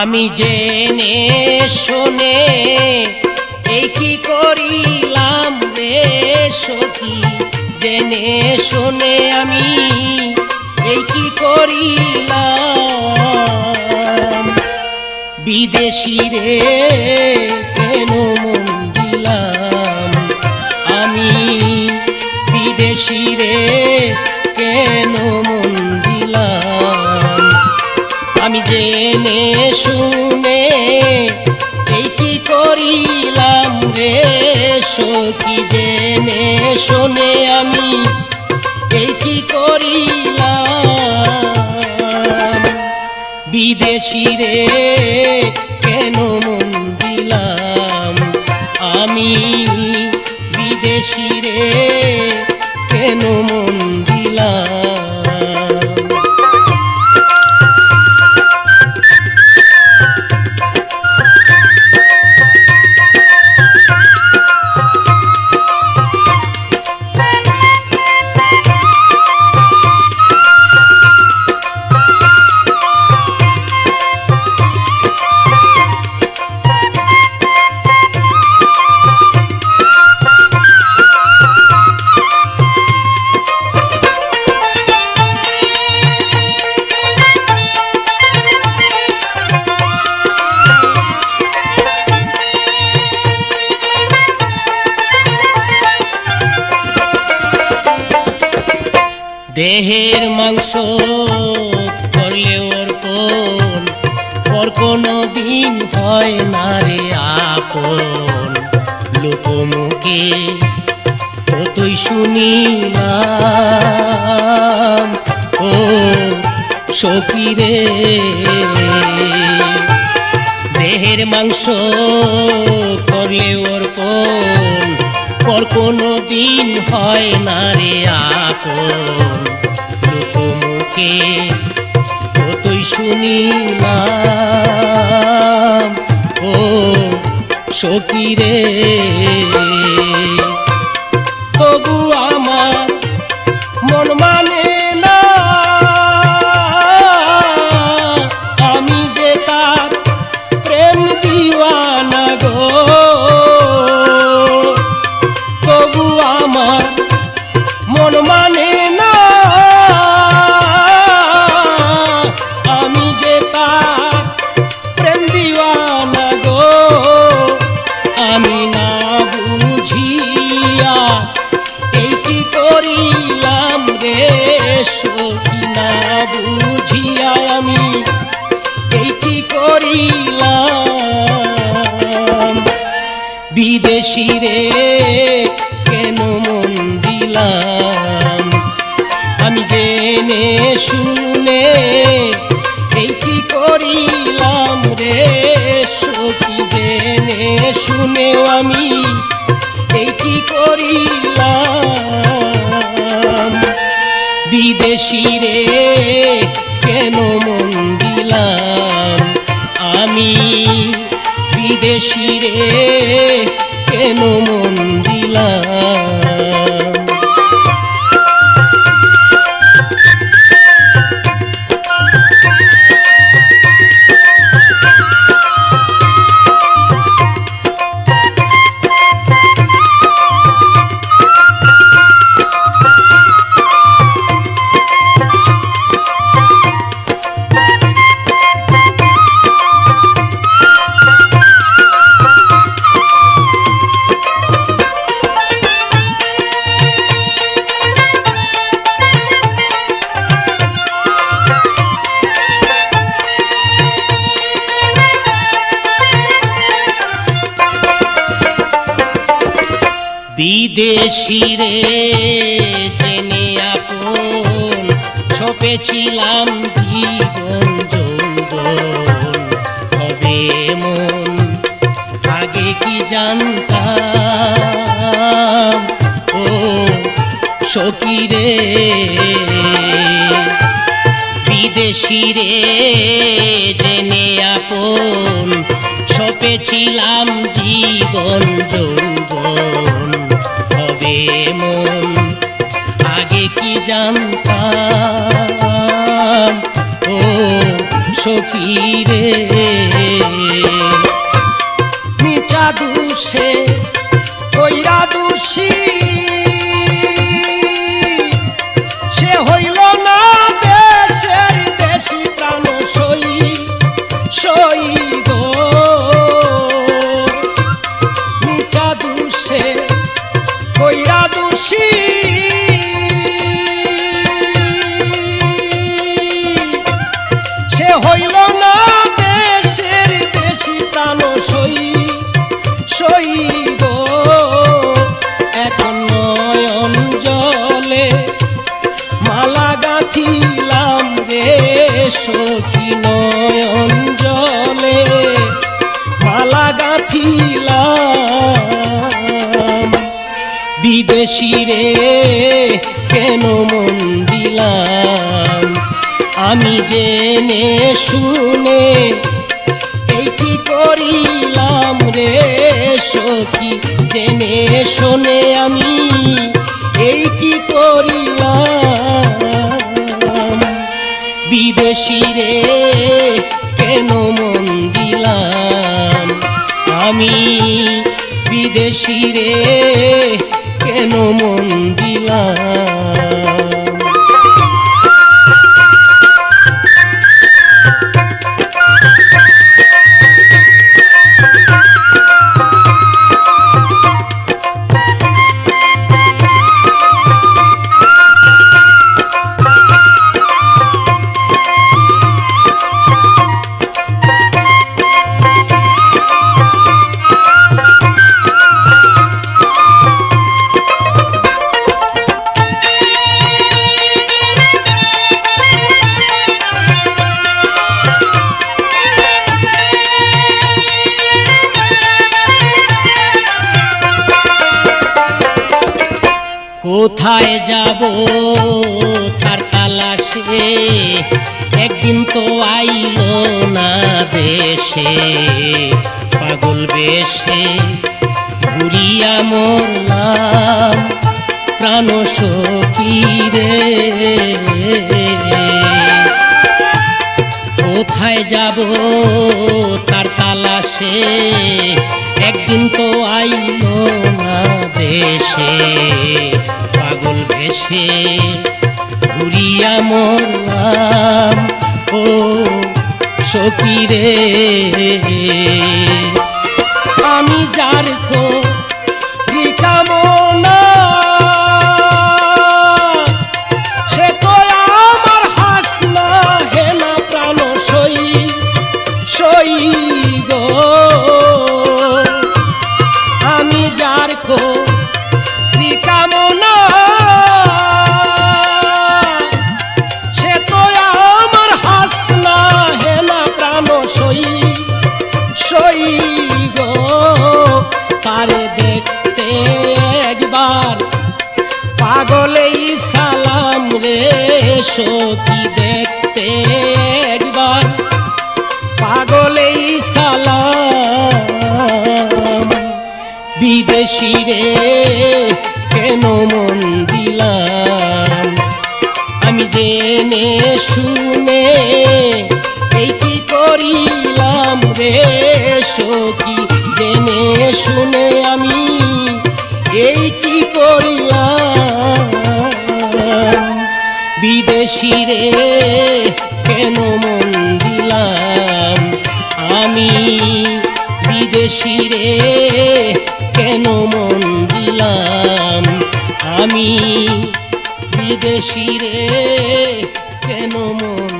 আমি জেনে শোনে এই কি করিলাম রে সখী? জেনে শোনে আমি এই কি করিলাম? বিদেশি রে, কেন মন দিলাম? আমি বিদেশি রে আমি জেনে শুনে এই কি করিলাম রে সখী জেনে শুনে আমি এই কি করিলাম? বিদেশি রে, কেন মন দিলাম? আমি বিদেশি রে দেহের মাংস করলে ওর কোন? ওর কোনো দিন হয় না রে আপন। লোকমুখে কতই শুনিলাম, ও সখী রে। দেহের মাংস করলে ওর কোন? পর কোনো দিন হয় না রে আপন। লোকমুখে কতই শুনিলাম ও সখী বিদেশি রে, কেন মন দিলাম? আমি জেনে শুনে এই কি করিলাম রে? সখী জেনে শুনেও আমি এই কি করিলাম? বিদেশি রে বিদেশি রে কেন মন দিলাম বিদেশি রে জেনে আপন, সপেছিলাম জীবন যৌবন। হবে মন, আগে কি জানতাম? ও সখী রে বিদেশি রে জেনে আপন, সপেছিলাম জীবন যৌবন। জানতাম। ও সকিরে মিচা দুষে কইরা দুষী সই এখন নয়ন জলে মালা গাঁথিলাম রে, সখী নয়ন জলে বিদেশি রে, কেন মন দিলাম? আমি জেনে শুনে রে সখী জেনে শোনে আমি, এই কি করিলাম? বিদেশি রে, কেন মন দিলাম? আমি বিদেশি রে কোথায় যাব? তার তালাশে একদিন তো আইলো না দেশে। পাগল বেশে ঘুরিয়া মরলাম প্রাণ রে কোথায় যাব? তার তালাশে একদিন তো আইলো না দেশে পাগল ভেসে ঘুরিয়া মরলাম ও সকিরে আমি যার একবার। পাগলেই সালাম রে, সখী দেখতে একবার। পাগলেই সালাম, বিদেশি রে, কেন মন দিলাম? আমি জেনে শুনে এই কি করিলাম রে, সখী? জেনে শুনে আমি এই কি করিলাম? বিদেশি রে, কেন মন দিলাম? আমি বিদেশি রে, কেন মন দিলাম? আমি বিদেশি রে, কেন মন